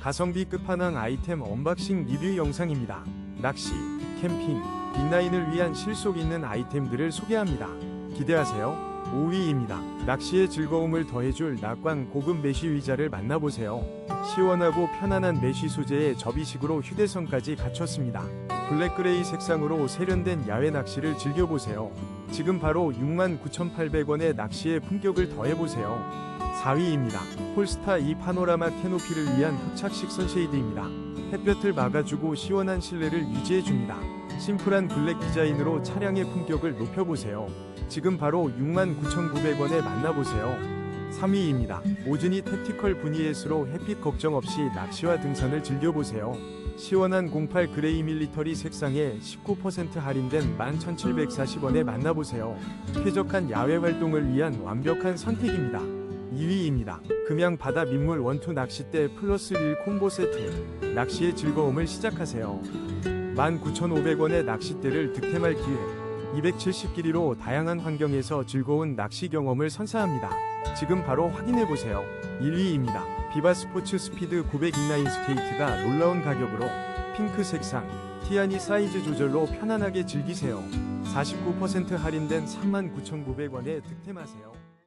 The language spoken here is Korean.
가성비 끝판왕 아이템 언박싱 리뷰 영상입니다. 낚시, 캠핑, 빅라인을 위한 실속 있는 아이템들을 소개합니다. 기대하세요. 5위입니다. 낚시의 즐거움을 더해줄 낙관 고급 메쉬 의자를 만나보세요. 시원하고 편안한 메쉬 소재의 접이식으로 휴대성까지 갖췄습니다. 블랙그레이 색상으로 세련된 야외 낚시를 즐겨보세요. 지금 바로 69,800원의 낚시의 품격을 더해보세요. 4위입니다. 폴스타 이 파노라마 캐노피를 위한 흡착식 선쉐이드입니다. 햇볕을 막아주고 시원한 실내를 유지해줍니다. 심플한 블랙 디자인으로 차량의 품격을 높여보세요. 지금 바로 69,900원에 만나보세요. 3위입니다. 오즈니 택티컬 분이에스로 햇빛 걱정 없이 낚시와 등산을 즐겨보세요. 시원한 08 그레이 밀리터리 색상에 19% 할인된 11,740원에 만나보세요. 쾌적한 야외 활동을 위한 완벽한 선택입니다. 2위입니다. 금양 바다 민물 원투 낚싯대 플러스 1 콤보 세트. 낚시의 즐거움을 시작하세요. 19,500원의 낚싯대를 득템할 기회. 270길이로 다양한 환경에서 즐거운 낚시 경험을 선사합니다. 지금 바로 확인해보세요. 1위입니다. 비바 스포츠 스피드 900 인라인 스케이트가 놀라운 가격으로 핑크 색상, 티아니 사이즈 조절로 편안하게 즐기세요. 49% 할인된 39,900원에 득템하세요.